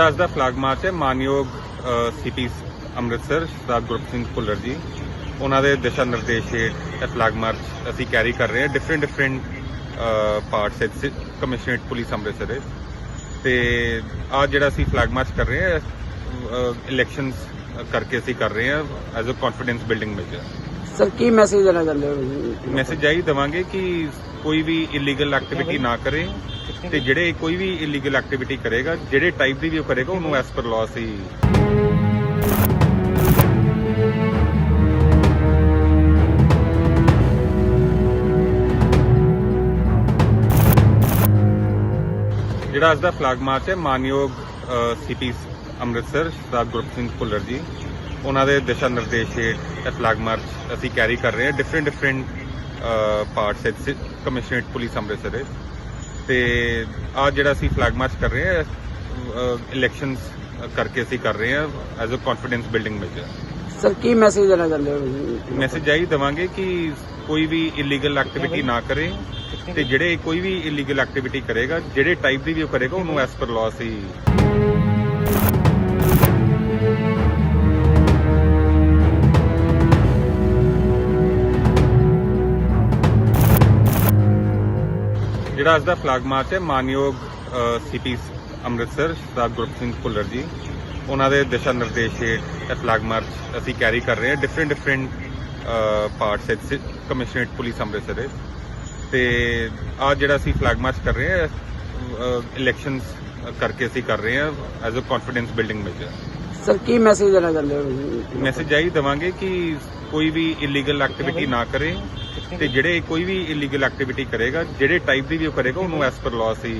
ਜਿਹੜਾ ਅੱਜ ਦਾ flag march ਹੈ। ਮਾਨਯੋਗ ਸੀਪੀ ਅੰਮ੍ਰਿਤਸਰ ਸਰਦਾਰ ਗੁਰਪ੍ਰੀਤ ਸਿੰਘ ਭੁੱਲਰ ਜੀ। ਉਹਨਾਂ ਦੇ ਦਿਸ਼ਾ ਨਿਰਦੇਸ਼ ਹੇਠ ਇਹ ਫਲੈਗ ਮਾਰਚ ਅਸੀਂ ਕੈਰੀ ਕਰ ਰਹੇ ਹਾਂ। ਡਿਫਰੈਂਟ ਡਿਫਰੈਂਟ ਪਾਰਟਸ ਵਿੱਚ ਕਮਿਸ਼ਨਰੇਟ ਪੁਲਿਸ ਅੰਮ੍ਰਿਤਸਰ ਦੇ। ਤੇ ਆ ਜਿਹੜਾ ਅਸੀਂ ਫਲੈਗ ਮਾਰਚ ਕਰ ਰਹੇ ਹਾਂ ਇਲੈਕਸ਼ਨਸ ਕਰਕੇ ਅਸੀਂ ਕਰ ਰਹੇ ਹਾਂ as a confidence building measure sir Ki message ਦੇਣਾ ਚਾਹੁੰਦੇ ਹੋ ਮੈਸੇਜ ਆਈ ਦਵਾਂਗੇ ਕਿ ਕੋਈ ਵੀ ਇਲੀਗਲ ਐਕਟੀਵਿਟੀ ਨਾ ਕਰੇ। ਤੇ ਜਿਹੜੇ ਕੋਈ ਵੀ ਇਲੀਗਲ ਐਕਟੀਵਿਟੀ ਕਰੇਗਾ, ਜਿਹੜੇ ਟਾਈਪ ਦੀ ਵੀ ਉਹ ਕਰੇਗਾ, ਉਹਨੂੰ ਐਸ ਪਰ ਲਾਅ ਸੀ ਜਿਹੜਾ ਅੱਜ ਦਾ ਫਲੈਗ ਮਾਰਚ ਹੈ, ਮਾਨਯੋਗ ਸੀਪੀ ਅੰਮ੍ਰਿਤਸਰ, ਸਰਦਾਰ ਗੁਰਪ੍ਰੀਤ ਸਿੰਘ ਭੁੱਲਰ ਜੀ। ਉਹਨਾਂ ਦੇ ਦਿਸ਼ਾ ਨਿਰਦੇਸ਼ ਹੇਠ ਇਹ ਫਲੈਗ ਮਾਰਚ ਅਸੀਂ ਕੈਰੀ ਕਰ ਰਹੇ ਹਾਂ ਡਿਫਰੈਂਟ ਡਿਫਰੈਂਟ ਪਾਰਟਸ ਵਿੱਚ ਕਮਿਸ਼ਨਰੇਟ ਪੁਲਿਸ ਅੰਮ੍ਰਿਤਸਰ ਦੇ ਤੇ ਆ ਜਿਹੜਾ ਅਸੀਂ ਫਲੈਗ ਮਾਰਚ ਕਰ ਰਹੇ ਹਾਂ ਇਲੈਕਸ਼ਨਸ ਕਰਕੇ ਅਸੀਂ ਕਰ ਰਹੇ ਹਾਂ as a confidence building measure sir Ki message ਦੇਣਾ ਚਾਹੁੰਦੇ ਹੋ ਮੈਸੇਜ ਆਈ ਦਵਾਂਗੇ ਕਿ ਕੋਈ ਵੀ ਇਲੀਗਲ ਐਕਟੀਵਿਟੀ ਨਾ ਕਰੇ ਤੇ ਜਿਹੜੇ ਕੋਈ ਵੀ ਇਲੀਗਲ ਐਕਟੀਵਿਟੀ ਕਰੇਗਾ ਜਿਹੜੇ ਟਾਈਪ ਦੀ ਵੀ ਉਹ ਕਰੇਗਾ ਉਹਨੂੰ ਐਸ ਪਰ ਲਾਅ ਅਸੀਂ ਜਿਹੜਾ ਅੱਜ ਦਾ ਫਲੈਗ ਮਾਰਚ ਹੈ ਮਾਨਯੋਗ ਸੀਪੀ ਅੰਮ੍ਰਿਤਸਰ ਸਰਦਾਰ ਗੁਰਪ੍ਰੀਤ ਸਿੰਘ ਭੁੱਲਰ ਜੀ। ਉਹਨਾਂ ਦੇ ਦਿਸ਼ਾ ਨਿਰਦੇਸ਼ ਹੇਠ ਇਹ ਫਲੈਗ ਮਾਰਚ ਅਸੀਂ ਕੈਰੀ ਕਰ ਰਹੇ ਹਾਂ। ਡਿਫਰੈਂਟ ਡਿਫਰੈਂਟ ਪਾਰਟਸ ਵਿੱਚ ਕਮਿਸ਼ਨਰੇਟ ਪੁਲਿਸ ਅੰਮ੍ਰਿਤਸਰ ਦੇ। ਤੇ ਆ ਜਿਹੜਾ ਅਸੀਂ ਫਲੈਗ ਮਾਰਚ ਕਰ ਰਹੇ ਹਾਂ ਇਲੈਕਸ਼ਨਸ ਕਰਕੇ ਅਸੀਂ ਕਰ ਰਹੇ ਹਾਂ as a confidence building measure sir Ki message ਦੇਣਾ ਚਾਹੁੰਦੇ ਹੋ ਮੈਸੇਜ ਆਈ ਦਵਾਂਗੇ ਕਿ ਕੋਈ ਵੀ ਇਲੀਗਲ ਐਕਟੀਵਿਟੀ ਨਾ ਕਰੇ। ਤੇ ਜਿਹੜੇ ਕੋਈ ਵੀ ਇਲੀਗਲ ਐਕਟੀਵਿਟੀ ਕਰੇਗਾ, ਜਿਹੜੇ ਟਾਈਪ ਦੀ ਵੀ ਉਹ ਕਰੇਗਾ, ਉਹਨੂੰ ਐਸ ਪਰ ਲਾਅ ਸੀ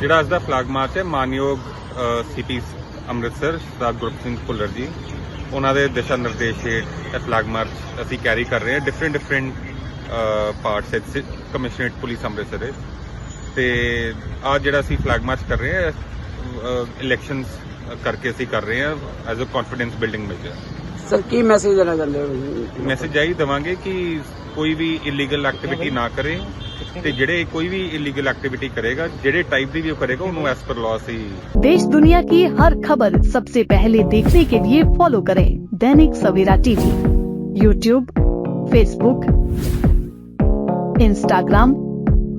ਜਿਹੜਾ ਅੱਜ ਦਾ ਫਲੈਗ ਮਾਰਚ ਹੈ, ਮਾਨਯੋਗ ਸੀਪੀ ਅੰਮ੍ਰਿਤਸਰ, ਸਰਦਾਰ ਗੁਰਪ੍ਰੀਤ ਸਿੰਘ ਭੁੱਲਰ ਜੀ। ਉਹਨਾਂ ਦੇ ਦਿਸ਼ਾ ਨਿਰਦੇਸ਼ ਹੇਠ ਇਹ ਫਲੈਗ ਮਾਰਚ ਅਸੀਂ ਕੈਰੀ ਕਰ ਰਹੇ ਹਾਂ ਡਿਫਰੈਂਟ ਡਿਫਰੈਂਟ ਪਾਰਟਸ ਵਿੱਚ ਕਮਿਸ਼ਨਰੇਟ ਪੁਲਿਸ ਅੰਮ੍ਰਿਤਸਰ ਦੇ। ਤੇ ਆ ਜਿਹੜਾ ਅਸੀਂ ਫਲੈਗ ਮਾਰਚ ਕਰ ਰਹੇ ਹਾਂ ਇਲੈਕਸ਼ਨਸ ਕਰਕੇ ਅਸੀਂ ਕਰ ਰਹੇ ਹਾਂ as a confidence building major sir Ki message ਦੇਣਾ ਚਾਹੁੰਦੇ ਹੋ ਮੈਸੇਜ ਆਈ ਦਵਾਂਗੇ ਕਿ ਕੋਈ ਵੀ ਇਲੀਗਲ ਐਕਟੀਵਿਟੀ ਨਾ ਕਰੇ ਤੇ ਜਿਹੜੇ ਕੋਈ ਵੀ ਇਲੀਗਲ ਐਕਟੀਵਿਟੀ ਕਰੇਗਾ ਜਿਹੜੇ ਟਾਈਪ ਦੀ ਵੀ ਉਹ ਕਰੇਗਾ ਉਹਨੂੰ ਐਸ ਪਰ ਲਾਅ ਅਸੀਂ देश दुनिया की हर खबर सबसे पहले देखने के लिए फॉलो करें Dainik Savera TV YouTube Facebook Instagram